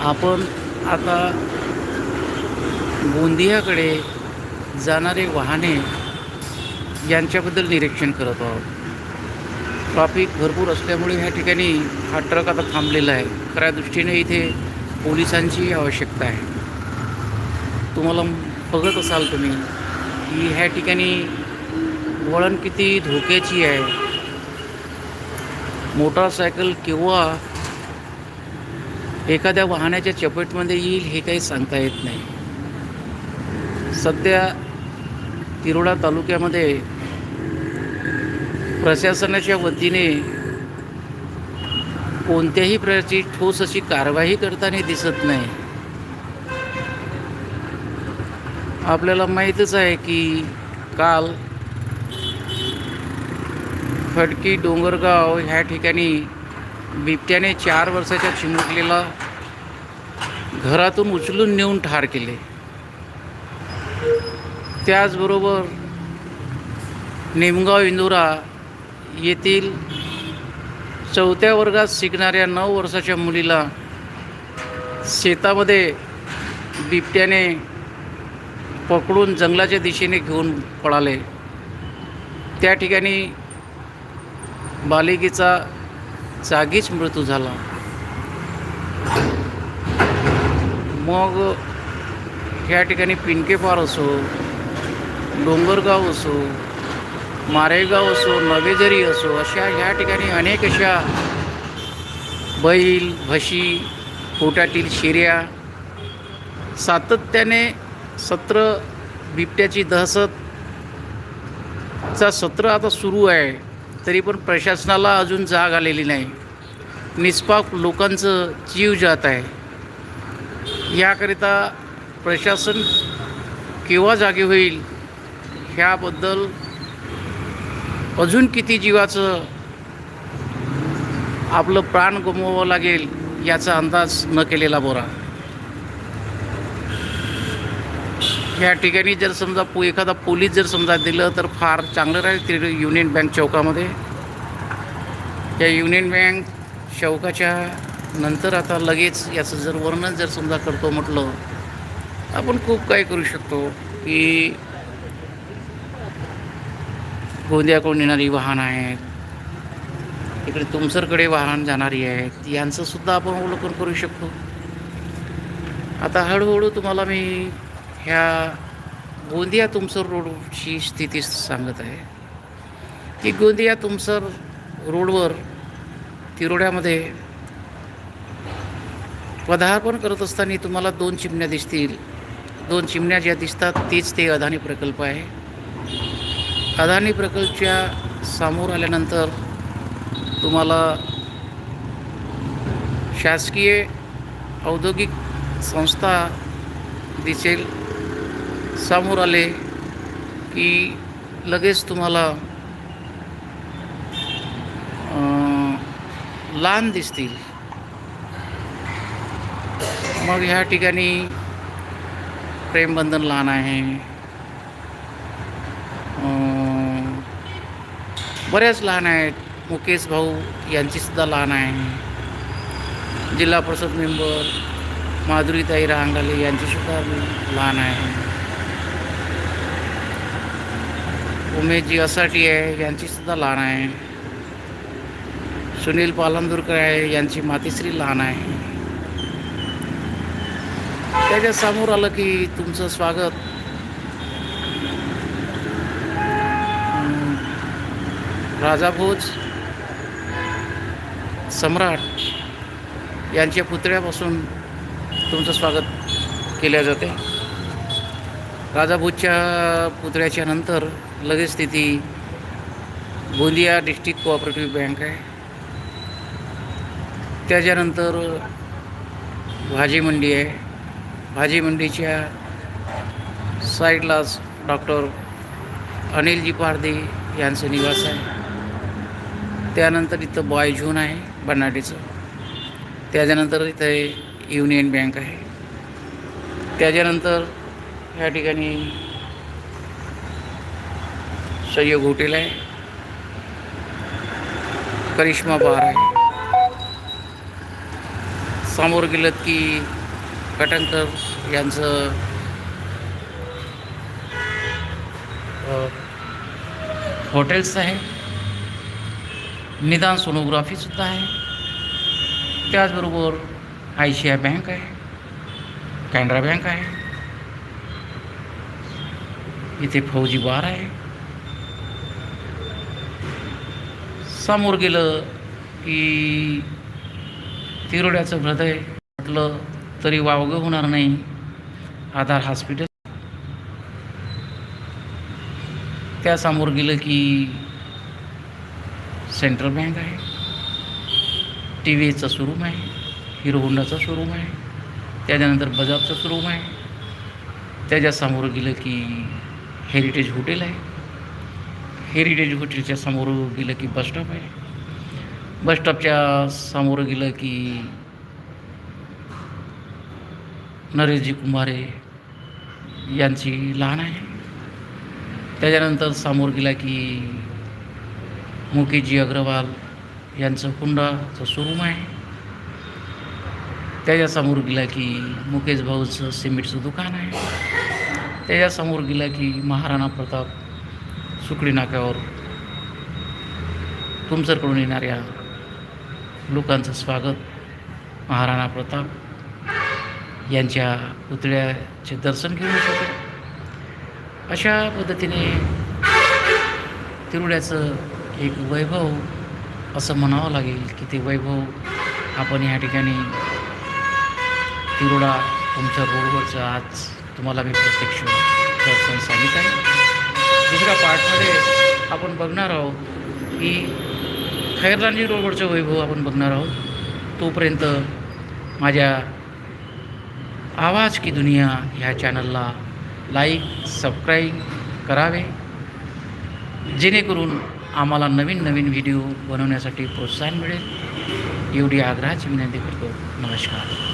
आपण आता गोंदियाकडे जाणारे वाहने यांच्याबद्दल निरीक्षण करत आहोत. ट्रॉफिक भरपूर असल्यामुळे ह्या ठिकाणी हा ट्रक आता थांबलेला आहे. खऱ्या दृष्टीने इथे पोलिसांची आवश्यकता आहे. तुम्हाला बघत असाल तुम्ही की ह्या ठिकाणी वळण किती धोक्याची आहे. मोटारसायकल किंवा एखाद्या वाहनाच्या चपेटमध्ये येईल हे काही सांगता येत नाही. सध्या तिरोडा तालुक्यामध्ये प्रशासनाच्या वतीने कोणत्याही प्रकारची ठोस अशी कारवाई करताना दिसत नाही. आपल्याला माहीतच आहे की काल खडकी डोंगरगाव ह्या ठिकाणी बिबट्याने चार वर्षाच्या चिमुकलेला घरातून उचलून नेऊन ठार केले. त्याचबरोबर निमगाव इंदुरा येथील चौथ्या वर्गात शिकणाऱ्या नऊ वर्षाच्या मुलीला शेतामध्ये बिबट्याने पकडून जंगलाच्या दिशेने घेऊन पळाले. त्या ठिकाणी बालिकेचा जागीच मृत्यू झाला. मग ह्या ठिकाणी पिंकेपार असो डोंगरगाव असो मारेगाव असो नवेझरी असो अशा ह्या ठिकाणी अनेक अशा बैल म्हशी पोटातील शिर्या सातत्याने सत्र बिबट्याची दहशतचा सत्र आता सुरू आहे तरी पण प्रशासनाला अजून जाग आलेली नाही. निष्पाप लोकांचं जीव जात आहे. याकरिता प्रशासन केव्हा जागे होईल ह्याबद्दल अजून किती जीवाचं आपलं प्राण गमवावं लागेल याचा अंदाज न केलेला बोरा. ह्या ठिकाणी जर समजा पो एखादा पोलीस जर समजा दिलं तर फार चांगलं राहील ते युनियन बँक चौकामध्ये. या युनियन बँक चौकाच्या नंतर आता लगेच याचं जर वर्णन जर समजा करतो म्हटलं आपण खूप काही करू शकतो की गोंदियाकडून येणारी वाहन आहेत इकडे तुमसरकडे वाहन जाणारी आहेत यांचंसुद्धा आपण अवलोकन करू शकतो. आता हळूहळू तुम्हाला मी ह्या गोंदिया तुमसर रोडची स्थिती सांगत आहे. की गोंदिया तुमसर रोडवर तिरोड्यामध्ये पदार्पण करत असताना तुम्हाला दोन चिमण्या दिसतील. दोन चिमण्या ज्या दिसतात तेच ते अदानी प्रकल्प आहे. अदानी प्रकल्पच्या समोर आल्यानंतर तुम्हाला शासकीय औद्योगिक संस्था दिसेल. समोर आले की लगेच तुम्हाला लहान दिसतील. मग ह्या ठिकाणी प्रेमबंधन लहान आहे. बऱ्याच लहान आहेत. मुकेश भाऊ यांचीसुद्धा लहान आहे. जिल्हा परिषद मेंबर माधुरीताई रांगाले यांचीसुद्धा लहान आहे. उमेशजी असाठी आहे यांचीसुद्धा लहान आहे. सुनील पालंदुरकर आहे यांची मातीश्री लहान आहे. त्याच्यासमोर आलं की तुमचं स्वागत. राजाभोज सम्राट यांच्या पुतळ्यापासून तुमचं स्वागत केल्या जाते. राजाभोजच्या पुतळ्याच्या नंतर लगेच तिथे गोंदिया डिस्ट्रिक्ट कोऑपरेटिव्ह बँक आहे. त्याच्यानंतर भाजी मंडी आहे. भाजी मंडीच्या साईडलाच डॉक्टर अनिलजी पारदे यांचं निवास आहे. त्यानंतर इथं बॉय झोन आहे बनाडीचं. त्याच्यानंतर इथे युनियन बँक आहे. त्याच्यानंतर ह्या ठिकाणी सहयोग हॉटेल आहे. करिश्मा बार आहे. समोर गेलं की कटंकर यांचं हॉटेल्स आहे. निदान सोनोग्राफीसुद्धा आहे. त्याचबरोबर आय सी आय बँक आहे. कॅनरा बँक आहे. इथे फौजी बार आहे. समोर गेलं की तिरोड्याचं हृदय म्हटलं तरी वावगं होणार नाही. आधार हॉस्पिटल. त्यासमोर गेलं की सेंट्रल बँक आहे. टी व्ही एचं शोरूम आहे. हिरो होंडाचा शोरूम आहे. त्याच्यानंतर बजाजचं शोरूम आहे. त्याच्यासमोर गेलं की हेरिटेज हॉटेल आहे. हेरिटेज हॉटेलच्या समोर गेलं की बसस्टॉप आहे. बसस्टॉपच्या समोर गेलं की नरेशजी कुंभारे यांची लहान आहे. त्याच्यानंतर समोर गेला की मुकेशजी अग्रवाल यांचं हुंडाचं शोरूम आहे. त्याच्यासमोर गेला की मुकेश भाऊचं सिमेंटचं दुकान आहे. त्याच्यासमोर गेला की महाराणा प्रताप सुकडी नाक्यावर तुमसरकडून येणाऱ्या लोकांचं स्वागत महाराणा प्रताप. यांच्या पुतळ्याचे दर्शन घेऊ शकतो. अशा पद्धतीने तिरुड्याचं एक वैभव असं म्हणावं लागेल की ते वैभव आपण या ठिकाणी तिरुडा तुमच्या रोडवरचं आज तुम्हाला मी प्रत्यक्ष दर्शन सांगित आहे. दुसऱ्या पार्टमध्ये आपण बघणार आहोत की खैरलांजी रोडवरचं वैभव आपण बघणार आहोत. तोपर्यंत माझ्या आवाज की दुनिया ह्या चॅनलला लाईक सबस्क्राईब करावे. जेणेकरून आम्हाला नवीन नवीन व्हिडिओ बनवण्यासाठी प्रोत्साहन मिळेल. एवढी आग्रहाची विनंती करतो. नमस्कार.